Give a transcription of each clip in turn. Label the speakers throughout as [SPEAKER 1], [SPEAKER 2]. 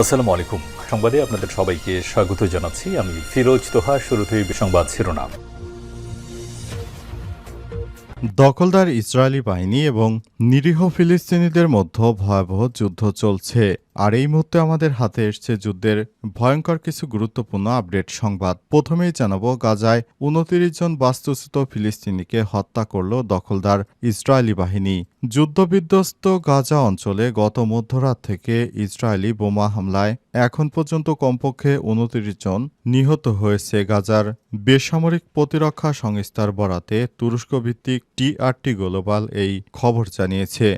[SPEAKER 1] আসসালামু আলাইকুম সংবাদে আপনাদের সবাইকে স্বাগত জানাচ্ছি। আমি ফিরোজ তোহা শুরুতেই সংবাদ শিরোনাম।
[SPEAKER 2] দখলদার ইসরায়েলি বাহিনী এবং নিরীহ ফিলিস্তিনিদের মধ্যে ভয়াবহ যুদ্ধ চলছে। আর এই মুহূর্তে আমাদের হাতে এসছে যুদ্ধের ভয়ঙ্কর কিছু গুরুত্বপূর্ণ আপডেট সংবাদ। প্রথমেই জানাব, গাজায় উনতিরিশ জন বাস্তুচ্যুত ফিলিস্তিনিকে হত্যা করল দখলদার ইসরায়েলি বাহিনী। যুদ্ধবিধ্বস্ত গাজা অঞ্চলে গত মধ্যরাত থেকে ইসরায়েলি বোমা হামলায় এখন পর্যন্ত কমপক্ষে উনতিরিশ জন নিহত হয়েছে। গাজার বেসামরিক প্রতিরক্ষা সংস্থার বরাতে তুরস্কভিত্তিক টিআরটি গ্লোবাল এই খবর জানিয়েছে।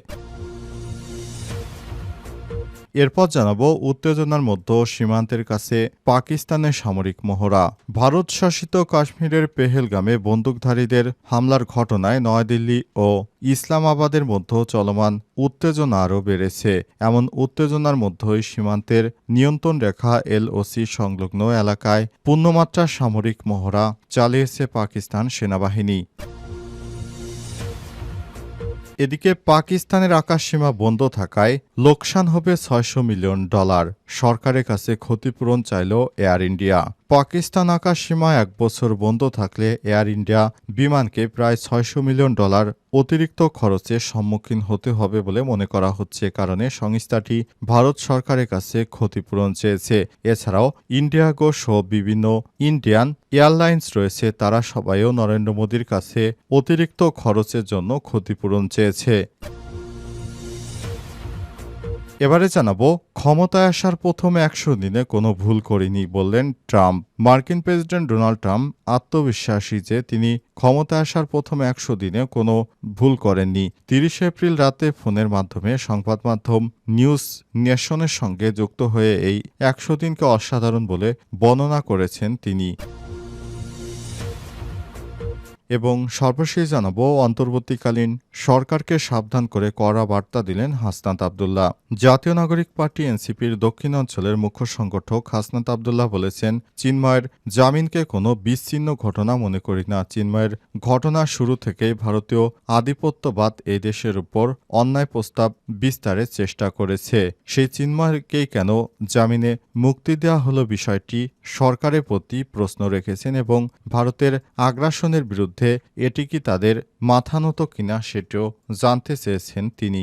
[SPEAKER 2] এরপর জানাব উত্তেজনার মধ্যে সীমান্তের কাছে পাকিস্তানের সামরিক মহড়া। ভারত শাসিত কাশ্মীরের পেহেলগামে বন্দুকধারীদের হামলার ঘটনায় নয়াদিল্লি ও ইসলামাবাদের মধ্যে চলমান উত্তেজনা আরও বেড়েছে। এমন উত্তেজনার মধ্যেই সীমান্তের নিয়ন্ত্রণ রেখা এলওসি সংলগ্ন এলাকায় পূর্ণমাত্রার সামরিক মহড়া চালিয়েছে পাকিস্তান সেনাবাহিনী। এদিকে পাকিস্তানের আকাশসীমা বন্ধ থাকায় লোকসান হবে ছয়শো মিলিয়ন ডলার। সরকারের কাছে ক্ষতিপূরণ চাইল এয়ার ইন্ডিয়া। পাকিস্তান আকাশসীমা এক বছর বন্ধ থাকলে এয়ার ইন্ডিয়া বিমানকে প্রায় ছয়শো মিলিয়ন ডলার অতিরিক্ত খরচের সম্মুখীন হতে হবে বলে মনে করা হচ্ছে। কারণে সংস্থাটি ভারত সরকারের কাছে ক্ষতিপূরণ চেয়েছে। এছাড়াও ইন্ডিয়াগো সহ বিভিন্ন ইন্ডিয়ান এয়ারলাইন্স রয়েছে। তারা সবাইও নরেন্দ্র মোদীর কাছে অতিরিক্ত খরচের জন্য ক্ষতিপূরণ চেয়েছে। এবারে জানাব, ক্ষমতায় আসার প্রথম একশো দিনে কোনো ভুল করিনি বললেন ট্রাম্প। মার্কিন প্রেসিডেন্ট ডোনাল্ড ট্রাম্প আত্মবিশ্বাসী যে তিনি ক্ষমতায় আসার প্রথম একশো দিনে কোনো ভুল করেননি। তিরিশে এপ্রিল রাতে ফোনের মাধ্যমে সংবাদ মাধ্যম নিউজ নেশনের সঙ্গে যুক্ত হয়ে এই একশো দিনকে অসাধারণ বলে বর্ণনা করেছেন তিনি। এবং সর্বশেষ জানাব, অন্তর্বর্তীকালীন সরকারকে সাবধান করে কড়া বার্তা দিলেন হাসনাত আবদুল্লাহ। জাতীয় নাগরিক পার্টি এনসিপির দক্ষিণ অঞ্চলের মুখ্য সংগঠক হাসনাত আবদুল্লাহ বলেছেন, চিন্ময়ের জামিনকে কোনো বিচ্ছিন্ন ঘটনা মনে করি না। চিন্ময়ের ঘটনা শুরু থেকেই ভারতীয় আধিপত্যবাদ এই দেশের উপর অন্যায় প্রস্তাব বিস্তারের চেষ্টা করেছে। সেই চিন্ময়কেই কেন জামিনে মুক্তি দেওয়া হলো বিষয়টি সরকারের প্রতি প্রশ্ন রেখেছেন এবং ভারতের আগ্রাসনের বিরুদ্ধে এটি কি তাদের মাথানত কিনা সেটিও জানতে চেয়েছেন তিনি।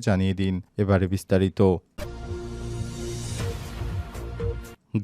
[SPEAKER 2] জানিয়ে দিন এবারে বিস্তারিত।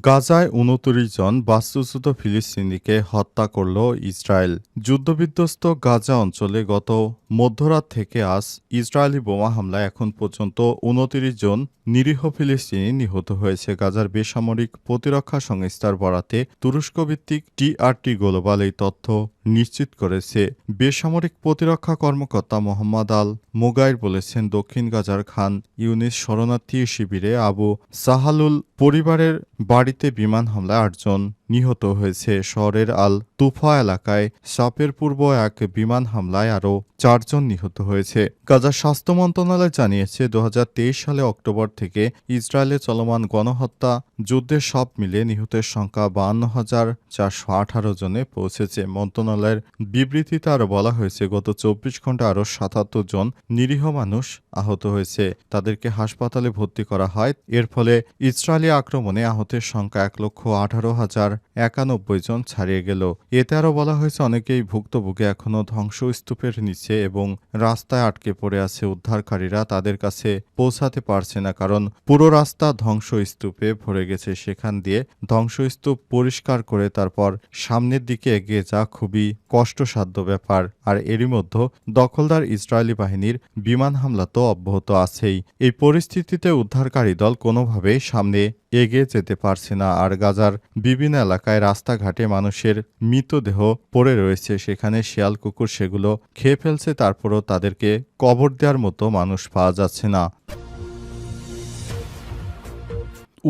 [SPEAKER 2] গাজায় উনত্রিশ জন বাস্তুচ্যুত ফিলিস্তিনিকে হত্যা করল ইসরায়েল। যুদ্ধবিধ্বস্ত গাজা অঞ্চলে গত মধ্যরাত থেকে আজ ইসরায়েলি বোমা হামলায় এখন পর্যন্ত উনত্রিশ জন নিরীহ ফিলিস্তিনি নিহত হয়েছে। গাজার বেসামরিক প্রতিরক্ষা সংস্থার বরাতে তুরস্ক ভিত্তিক টিআরটি গ্লোবাল এই তথ্য নিশ্চিত করেছে। বেসামরিক প্রতিরক্ষা কর্মকর্তা মোহাম্মদ আল মোগাইর বলেছেন, দক্ষিণ গাজার খান ইউনিস শরণার্থী শিবিরে আবু সাহালুল পরিবারের বাড়িতে বিমান হামলায় আটজন নিহত হয়েছে শহরের আল তুফা এলাকায় সাপের পূর্ব এক বিমান হামলায় আরও চারজন নিহত হয়েছে। গাজার স্বাস্থ্য মন্ত্রণালয় জানিয়েছে দু হাজার তেইশ সালে অক্টোবর থেকে ইসরায়েলে চলমান গণহত্যা যুদ্ধের সব মিলে নিহতের সংখ্যা বান্ন হাজার চারশো আঠারো জনে পৌঁছেছে। মন্ত্রণালয়ের বিবৃতিতে আরও বলা হয়েছে, গত চব্বিশ ঘণ্টা আরও সাতাত্তর জন নিরীহ মানুষ আহত হয়েছে। তাদেরকে হাসপাতালে ভর্তি করা হয়। এর ফলে ইসরায়েলি আক্রমণে আহতের সংখ্যা এক লক্ষ আঠারো হাজার একানব্বই জন ছাড়িয়ে গেল। এতে আরও বলা হয়েছে, অনেকেই ভুক্তভোগী এখনও ধ্বংসস্তূপের নিচে এবং রাস্তায় আটকে পড়ে আছে উদ্ধারকারীরা। তাদের কাছে পৌঁছাতে পারছে না কারণ পুরো রাস্তা ধ্বংসস্তূপে ভরে গেছে। সেখান দিয়ে ধ্বংসস্তূপ পরিষ্কার করে তারপর সামনের দিকে এগিয়ে যা খুবই কষ্টসাধ্য ব্যাপার। আর এরই মধ্যে দখলদার ইসরায়েলি বাহিনীর বিমান হামলা তো অব্যাহত আছেই। এই পরিস্থিতিতে উদ্ধারকারী দল কোনোভাবেই সামনে এগিয়ে যেতে পারছে না। আর গাজার বিভিন্ন এলাকায় রাস্তাঘাটে মানুষের মৃতদেহ পড়ে রয়েছে। সেখানে শিয়াল, কুকুর সেগুলো খেয়ে ফেলছে। তারপরও তাদেরকে কবর দেওয়ার মতো মানুষ পাওয়া যাচ্ছে না।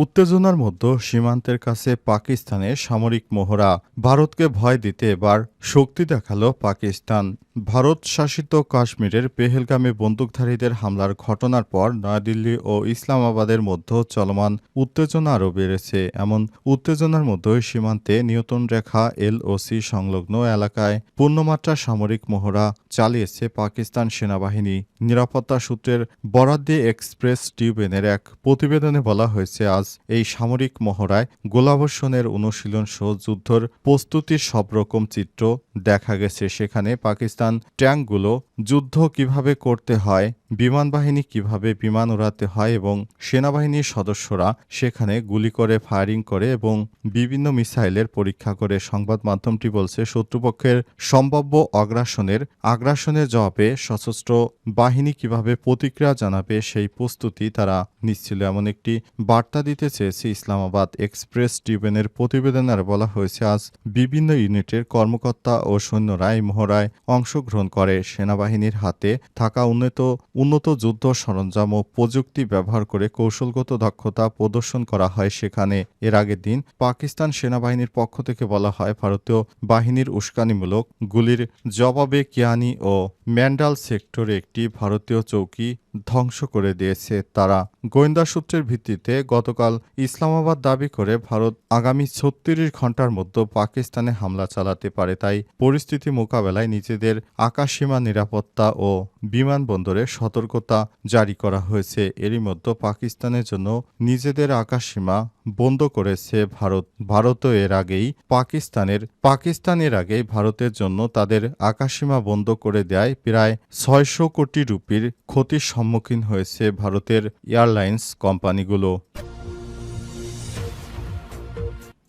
[SPEAKER 2] উত্তেজনার মধ্যে সীমান্তের কাছে পাকিস্তানের সামরিক মহড়া ভারতকে ভয় দিতে এবার শক্তি দেখাল পাকিস্তান। ভারত শাসিত কাশ্মীরের পেহেলগামে বন্দুকধারীদের হামলার ঘটনার পর নয়াদিল্লি ও ইসলামাবাদের মধ্যে চলমান উত্তেজনা আরও বেড়েছে। এমন উত্তেজনার মধ্যে সীমান্তে নিয়ন্ত্রণ রেখা এলওসি সংলগ্ন এলাকায় পূর্ণমাত্রা সামরিক মহড়া চালিয়েছে পাকিস্তান সেনাবাহিনী। নিরাপত্তা সূত্রের বরাদ্দে এক্সপ্রেস টিউবেনের এক প্রতিবেদনে বলা হয়েছে, আজ এই সামরিক মহড়ায় গোলাবর্ষণের অনুশীলন সহ যুদ্ধর প্রস্তুতির সব রকম চিত্র দেখা গেছে। সেখানে পাকিস্তান ট্যাঙ্কগুলো যুদ্ধ কীভাবে করতে হয় বিমান বাহিনী কীভাবে বিমান উড়াতে হয় এবং সেনাবাহিনীর সদস্যরা সেখানে গুলি করে, ফায়ারিং করে এবং বিভিন্ন মিসাইলের পরীক্ষা করে সংবাদ মাধ্যমটি বলছে, শত্রুপক্ষের সম্ভাব্য অগ্রাসনের আগ্রাসনের জবাবে সশস্ত্র বাহিনী কীভাবে প্রতিক্রিয়া জানাবে সেই প্রস্তুতি তারা নিচ্ছিল। এমন একটি বার্তা দিতে চেয়েছে ইসলামাবাদ এক্সপ্রেস ট্রিবিউনের প্রতিবেদনে বলা হয়েছে, আজ বিভিন্ন ইউনিটের কর্মকর্তা ও সৈন্যরা এই মহড়ায় অংশগ্রহণ করে। সেনাবাহিনীর হাতে থাকা উন্নত উন্নত যুদ্ধ সরঞ্জাম ও প্রযুক্তি ব্যবহার করে কৌশলগত দক্ষতা প্রদর্শন করা হয় সেখানে। এর আগের দিন পাকিস্তান সেনাবাহিনীর পক্ষ থেকে বলা হয়, ভারতীয় বাহিনীর উস্কানিমূলক গুলির জবাবে কিয়ানি ও ম্যান্ডাল সেক্টরে একটি ভারতীয় চৌকি ধ্বংস করে দিয়েছে তারা। গোয়েন্দা সূত্রের ভিত্তিতে গতকাল ইসলামাবাদ দাবি করে ভারত আগামী ছত্রিশ ঘণ্টার মধ্যে পাকিস্তানে হামলা চালাতে পারে, তাই পরিস্থিতি মোকাবেলায় নিজেদের আকাশসীমা নিরাপত্তা ও বিমানবন্দরে সতর্কতা জারি করা হয়েছে। এরই মধ্যে পাকিস্তানের জন্য নিজেদের আকাশসীমা বন্ধ করেছে ভারত। ভারতও এর আগেই পাকিস্তানের পাকিস্তানের আগেই ভারতের জন্য তাদের আকাশসীমা বন্ধ করে দেয় প্রায় ছয়শো কোটি রুপির ক্ষতির সম্মুখীন হয়েছে ভারতের এয়ারলাইন্স কোম্পানিগুলো।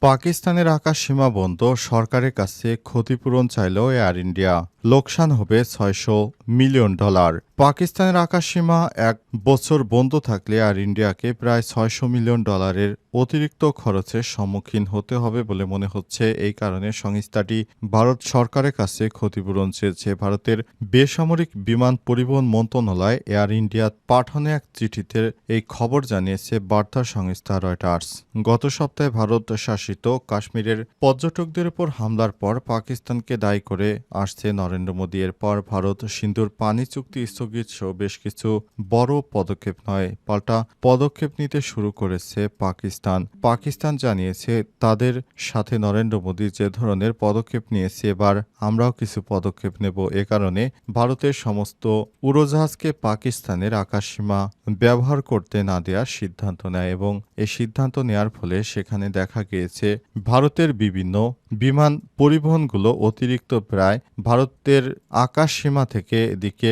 [SPEAKER 2] পাকিস্তানের আকাশ সীমা বন্ধ, সরকারের কাছে ক্ষতিপূরণ চাইল এয়ার ইন্ডিয়া। লোকসান হবে ছয়শো মিলিয়ন ডলার। পাকিস্তানের আকাশসীমা এক বছর বন্ধ থাকলে এয়ার ইন্ডিয়াকে প্রায় ছয়শো মিলিয়ন ডলারের অতিরিক্ত খরচের সম্মুখীন হতে হবে বলে মনে হচ্ছে। এই কারণে সংস্থাটি ভারত সরকারের কাছে ক্ষতিপূরণ চেয়েছে। ভারতের বেসামরিক বিমান পরিবহন মন্ত্রণালয় এয়ার ইন্ডিয়া পাঠানো এক চিঠিতে এই খবর জানিয়েছে বার্তা সংস্থা রয়টার্স গত সপ্তাহে ভারত শাসিত কাশ্মীরের পর্যটকদের উপর হামলার পর পাকিস্তানকে দায়ী করে আসছে নরেন্দ্র মোদী। এরপর ভারত সিন্ধুর পানি চুক্তি স্থগিত সহ বেশ কিছু বড় পদক্ষেপ নয়, পাল্টা পদক্ষেপ নিতে শুরু করেছে পাকিস্তান। পাকিস্তান জানিয়েছে, তাদের সাথে নরেন্দ্র মোদী যে ধরনের পদক্ষেপ নিয়েছে, এবার আমরাও কিছু পদক্ষেপ নেব। এ কারণে ভারতের সমস্ত উড়োজাহাজকে পাকিস্তানের আকাশসীমা ব্যবহার করতে না দেওয়ার সিদ্ধান্ত নেয় এবং এই সিদ্ধান্ত নেয়ার ফলে সেখানে দেখা গিয়েছে, ভারতের বিভিন্ন বিমান পরিবহনগুলো অতিরিক্ত প্রায় ভারতের আকাশ সীমা থেকে এদিকে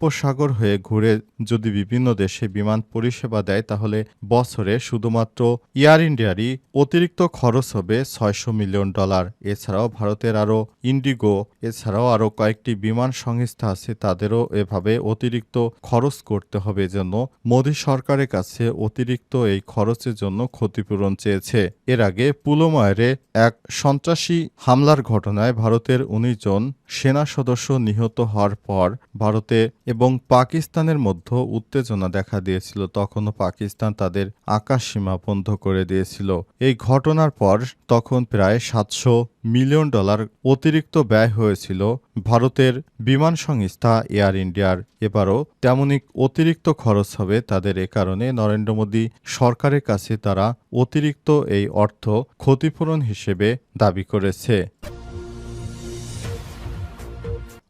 [SPEAKER 2] বঙ্গোপসাগর হয়ে ঘুরে যদি বিভিন্ন দেশে বিমান পরিষেবা দেয়, তাহলে বছরে শুধুমাত্র এয়ার ইন্ডিয়ারই অতিরিক্ত খরচ হবে ছয়শো মিলিয়ন ডলার। এছাড়াও ভারতের আরও ইন্ডিগো, এছাড়াও আরও কয়েকটি বিমান সংস্থা আছে, তাদেরও এভাবে অতিরিক্ত খরচ করতে হবে জন্য মোদী সরকারের কাছে অতিরিক্ত এই খরচের জন্য ক্ষতিপূরণ চেয়েছে। এর আগে পুলময়েরে এক সন্ত্রাসী হামলার ঘটনায় ভারতের উনিশ জন সেনা সদস্য নিহত হওয়ার পর ভারতে এবং পাকিস্তানের মধ্যে উত্তেজনা দেখা দিয়েছিল। তখনও পাকিস্তান তাদের আকাশ সীমা বন্ধ করে দিয়েছিল। এই ঘটনার পর তখন প্রায় সাতশো মিলিয়ন ডলার অতিরিক্ত ব্যয় হয়েছিল ভারতের বিমান সংস্থা এয়ার ইন্ডিয়ার। এবারও তেমনই অতিরিক্ত খরচ হবে তাদের এ কারণে নরেন্দ্র মোদী সরকারের কাছে তারা অতিরিক্ত এই অর্থ ক্ষতিপূরণ হিসেবে দাবি করেছে।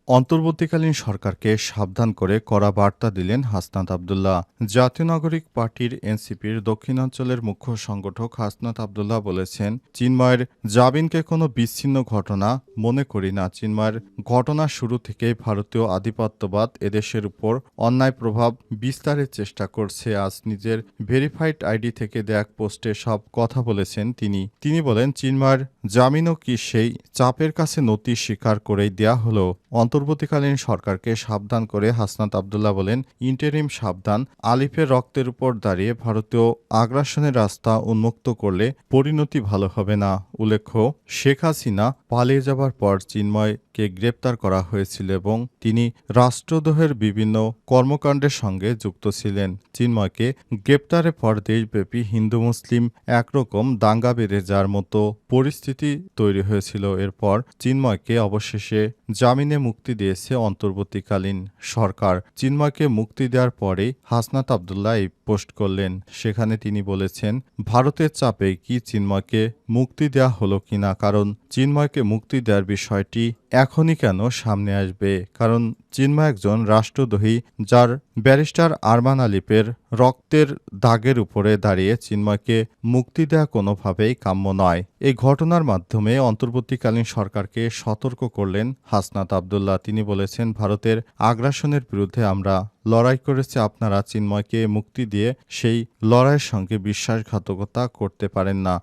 [SPEAKER 2] অন্তর্বর্তীকালীন সরকারকে সাবধান করে কড়া বার্তা দিলেন হাসনাত আবদুল্লাহ। জাতীয় নাগরিক পার্টির এনসিপির দক্ষিণাঞ্চলের মুখ্য সংগঠক হাসনাত আবদুল্লাহ বলেছেন, চিন্ময়ের জাবিনকে কোনো বিচ্ছিন্ন ঘটনা মনে করি না। চিন্ময়ের ঘটনা শুরু থেকেই ভারতীয় আধিপত্যবাদ এদেশের উপর অন্যায় প্রভাব বিস্তারের চেষ্টা করছে। আজ নিজের ভেরিফাইড আইডি থেকে দেয়া পোস্টে সব কথা বলেছেন তিনি। তিনি বলেন, চিন্ময়ের জামিনও কি সেই চাপের কাছে নতি স্বীকার করেই দেয়া হল। হলো অন্তর্বর্তীকালীন সরকারকে সাবধান করে হাসনাত আবদুল্লাহ বলেন, ইন্টারিম সাবধান, আলিফের রক্তের উপর দাঁড়িয়ে ভারতীয় আগ্রাসনের রাস্তা উন্মুক্ত করলে পরিণতি ভালো হবে না। উল্লেখ্য, শেখ হাসিনা পালিয়ে যাবার পর চিন্ময় চিন্ময়কে গ্রেপ্তার করা হয়েছিল এবং তিনি রাষ্ট্রদ্রোহের বিভিন্ন কর্মকাণ্ডের সঙ্গে যুক্ত ছিলেন। চিন্ময়কে গ্রেপ্তারের পর দেশব্যাপী হিন্দু মুসলিম একরকম দাঙ্গা বেড়ে যাওয়ার মতো পরিস্থিতি তৈরি হয়েছিল। এরপর চিন্ময়কে অবশেষে জামিনে মুক্তি দিয়েছে অন্তর্বর্তীকালীন সরকার। চিন্ময়কে মুক্তি দেওয়ার পরে হাসনাত আবদুল্লাহ এই পোস্ট করলেন। সেখানে তিনি বলেছেন, ভারতের চাপে কি চিন্ময়কে মুক্তি দেওয়া হলো কিনা? কারণ চিন্ময়কে মুক্তি দেওয়ার বিষয়টি এখনই কেন সামনে আসবে? কারণ চিন্ময় একজন রাষ্ট্রদ্রোহী, যার ব্যারিস্টার আরমান আলিপের রক্তের দাগের উপরে দাঁড়িয়ে চিন্ময়কে মুক্তি দেওয়া কোনোভাবেই কাম্য নয়। এই ঘটনার মাধ্যমে অন্তর্বর্তীকালীন সরকারকে সতর্ক করলেন হাসনাত আবদুল্লাহ। তিনি বলেছেন, ভারতের আগ্রাসনের বিরুদ্ধে আমরা লড়াই করেছে। আপনারা চিন্ময়কে মুক্তি দিয়ে সেই লড়াইয়ের সঙ্গে বিশ্বাসঘাতকতা করতে পারেন না।